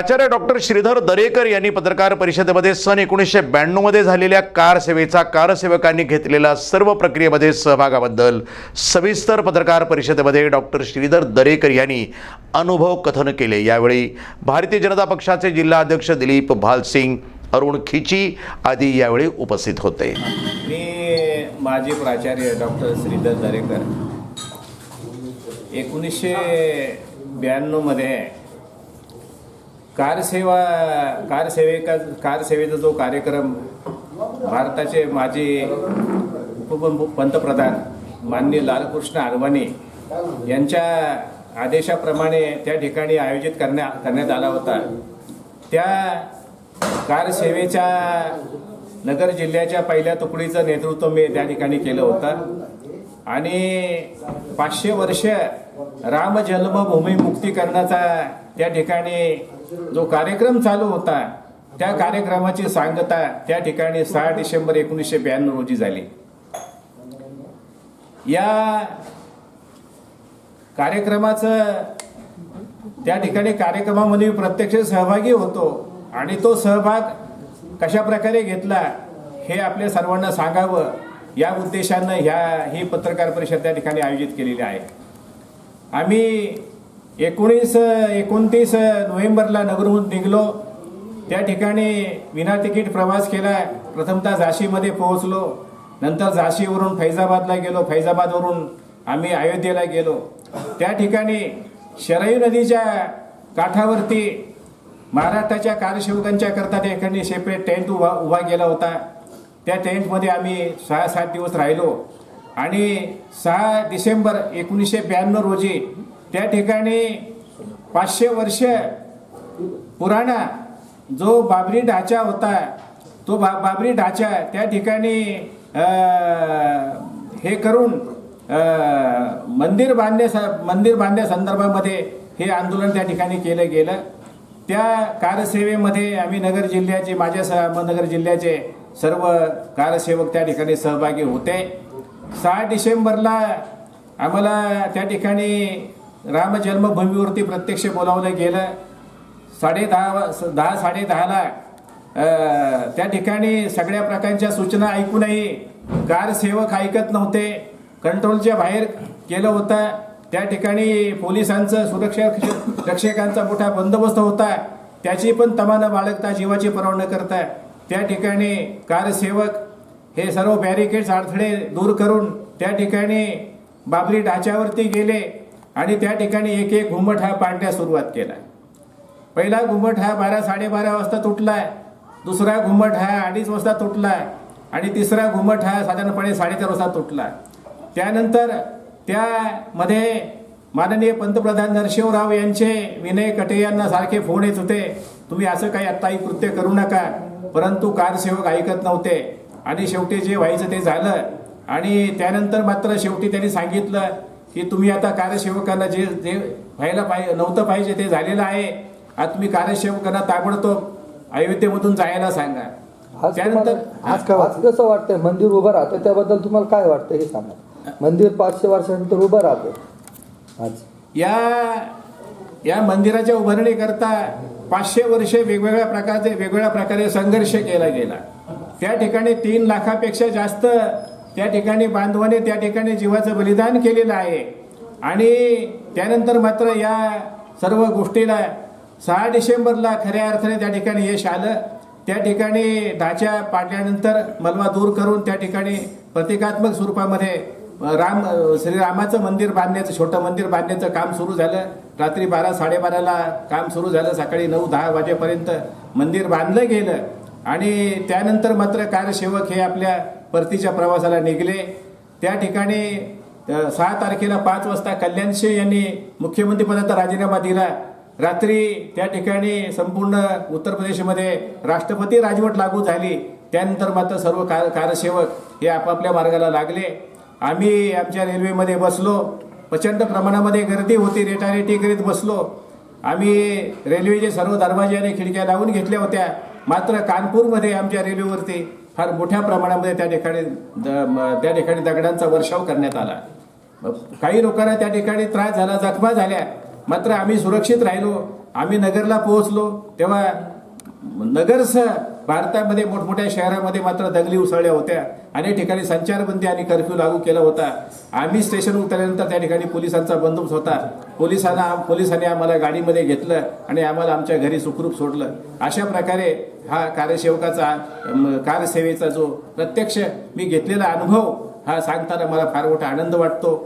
प्राचार्य डॉक्टर श्रीधर दरेकर यांनी पत्रकार परिषदेमध्ये सन एकोणीसशे ब्याण्णवमध्ये झालेल्या कार सेवेचा कारसेवकांनी घेतलेला सर्व प्रक्रियेमध्ये सहभागाबद्दल सविस्तर पत्रकार परिषदेमध्ये डॉक्टर श्रीधर दरेकर यांनी अनुभव कथन केले. यावेळी भारतीय जनता पक्षाचे जिल्हा अध्यक्ष दिलीप भालसिंग अरुण खिची आदी यावेळी उपस्थित होते. मी माजी प्राचार्य डॉक्टर श्रीधर दरेकर. एकोणीसशे ब्याण्णवमध्ये कारसेवा कारसेवेका कारसेवेचा जो कार्यक्रम भारताचे माजी उप पंतप्रधान माननीय लालकृष्ण अडवाणी यांच्या आदेशाप्रमाणे त्या ठिकाणी आयोजित करण्या करण्यात आला होता. त्या कारसेवेच्या नगर जिल्ह्याच्या पहिल्या तुकडीचं नेतृत्व मी त्या ठिकाणी केलं होतं. आणि पाचशे वर्ष राम जन्मभूमी मुक्तीकरणाचा त्या ठिकाणी जो कार्यक्रम चालू होता त्या कार्यक्रमाची सांगता त्या ठिकाणी सहा डिसेंबर एकोणीसशे ब्याण्णव रोजी झाली. या कार्यक्रमाचं त्या ठिकाणी कार्यक्रमामध्ये मी प्रत्यक्ष सहभागी होतो आणि तो सहभाग कशा प्रकारे घेतला हे आपल्या सर्वांना सांगावं या उद्देशानं ह्या ही पत्रकार परिषद त्या ठिकाणी आयोजित केलेली आहे. आम्ही एकोणीस एकोणतीस नोव्हेंबरला नगरहून निघलो. त्या ठिकाणी विना तिकीट प्रवास केला. प्रथमतः झाशीमध्ये पोहोचलो. नंतर झाशीवरून फैजाबादला गेलो. फैजाबादवरून आम्ही अयोध्येला गेलो. त्या ठिकाणी शरयू नदीच्या काठावरती महाराष्ट्राच्या कार्यसेवकांच्या करता त्या ठिकाणी सेपरेट टेंट उभा उभा केला होता. त्या टेंटमध्ये आम्ही सहा सात दिवस राहिलो. आणि सहा डिसेंबर एकोणीसशे ब्याण्णव रोजी त्या ठिकाणी पाचशे वर्ष पुराणा जो बाबरी ढाचा होता तो बा बाबरी ढाचा त्या ठिकाणी हे करून मंदिर बांधण्या मंदिर बांधण्यासंदर्भामध्ये हे आंदोलन त्या ठिकाणी केलं गेलं. त्या कारसेवेमध्ये आम्ही नगर जिल्ह्याचे माझ्या स अहमदनगर जिल्ह्याचे सर्व कारसेवक त्या ठिकाणी सहभागी होते. सहा डिसेंबरला आम्हाला त्या ठिकाणी राम जन्मभूमीवरती प्रत्यक्ष बोलावलं गेलं. साडे दहा दहा साडे दहाला त्या ठिकाणी सगळ्या प्रकारच्या सूचना ऐकूनही कारसेवक ऐकत नव्हते. कंट्रोलच्या बाहेर केलं होतं. त्या ठिकाणी पोलिसांचं सुरक्षा रक्षकांचा मोठा बंदोबस्त होता. त्याची पण तमाना बाळगता जीवाची पर्वा न करता त्या ठिकाणी कारसेवक हे सर्व बॅरिकेड्स अडथळे दूर करून त्या ठिकाणी बाबरी ढाच्यावरती गेले. आणि त्या ठिकाणी एक एक घुमट हा पाडण्यास सुरुवात केला. पहिला घुमट हा बारा साडेबारा वाजता तुटलाय. दुसरा घुमट हा अडीच वाजता तुटलाय. आणि तिसरा घुमट हा साधारणपणे साडेचार वाजता तुटला त्यानंतर त्यामध्ये माननीय पंतप्रधान नरसिंहराव यांचे विनय कटे यांना सारखे फोन येत होते. तुम्ही असं काही आत्ताही कृत्य करू नका. परंतु कारसेवक ऐकत नव्हते. आणि शेवटी जे व्हायचं ते झालं. आणि त्यानंतर मात्र शेवटी त्यांनी सांगितलं की तुम्ही आता कार्यसेवकांना जे जे व्हायला पाहिजे नव्हतं पाहिजे ते झालेलं आहे. आता तुम्ही कार्यसेवकांना ताबडतोब अयोध्येमधून जायला सांगा. आज त्यानंतर आज आज कसं वाटतंय? मंदिर उभं राहतं त्याबद्दल तुम्हाला काय वाटतं हे सांगा. मंदिर पाचशे वर्षानंतर उभं राहतं. आज. या या मंदिराच्या उभारणीकरता पाचशे वर्षे वेगवेगळ्या प्रकारचे वेगवेगळ्या प्रकारे संघर्ष केला गेला. त्या ठिकाणी तीन लाखापेक्षा जास्त त्या ठिकाणी बांधवाने त्या ठिकाणी जीवाचं बलिदान केलेलं आहे. आणि त्यानंतर मात्र या सर्व गोष्टीला सहा डिसेंबरला खऱ्या अर्थाने त्या ठिकाणी यश आलं. त्या ठिकाणी ढाच्या पाडल्यानंतर मलवा दूर करून त्या ठिकाणी प्रतिकात्मक स्वरूपामध्ये राम श्रीरामाचं मंदिर बांधण्याचं छोटं मंदिर बांधण्याचं काम सुरू झालं. रात्री बारा साडेबाराला काम सुरू झालं. सकाळी नऊ दहा वाजेपर्यंत मंदिर बांधलं गेलं. आणि त्यानंतर मात्र कार्यसेवक हे आपल्या परतीच्या प्रवासाला निघले. त्या ठिकाणी सहा तारखेला पाच वाजता कल्याणशे यांनी मुख्यमंत्रीपदाचा राजीनामा दिला. रात्री त्या ठिकाणी संपूर्ण उत्तर प्रदेशमध्ये राष्ट्रपती राजवट लागू झाली. त्यानंतर मात्र सर्व कार कारसेवक हे आपापल्या मार्गाला लागले. आम्ही आमच्या रेल्वेमध्ये बसलो. प्रचंड प्रमाणामध्ये गर्दी होती रेटारेटी करीत बसलो. आम्ही रेल्वेचे सर्व दरवाजे आणि खिडक्या लावून घेतल्या होत्या. मात्र कानपूरमध्ये आमच्या रेल्वेवरती फार मोठ्या प्रमाणामध्ये त्या ठिकाणी द- त्या ठिकाणी दगडांचा वर्षाव करण्यात आला. काही लोकांना त्या ठिकाणी त्रास झाला जखमा झाल्या. मात्र आम्ही सुरक्षित राहिलो. आम्ही नगरला पोहोचलो. तेव्हा नगरसह भारतामध्ये मोठमोठ्या शहरामध्ये मात्र दंगली उसळल्या होत्या. अनेक ठिकाणी संचारबंदी आणि कर्फ्यू लागू केला होता. आम्ही स्टेशन उतरल्यानंतर त्या ठिकाणी पोलिसांचा बंदोबस्त होता. पोलिसांना पोलिसांनी आम्हाला गाडीमध्ये घेतलं आणि आम्हाला आमच्या घरी सुखरूप सोडलं. अशा प्रकारे हा कार्यसेवकाचा कार्यसेवेचा जो प्रत्यक्ष मी घेतलेला अनुभव हा सांगताना मला फार मोठा आनंद वाटतो.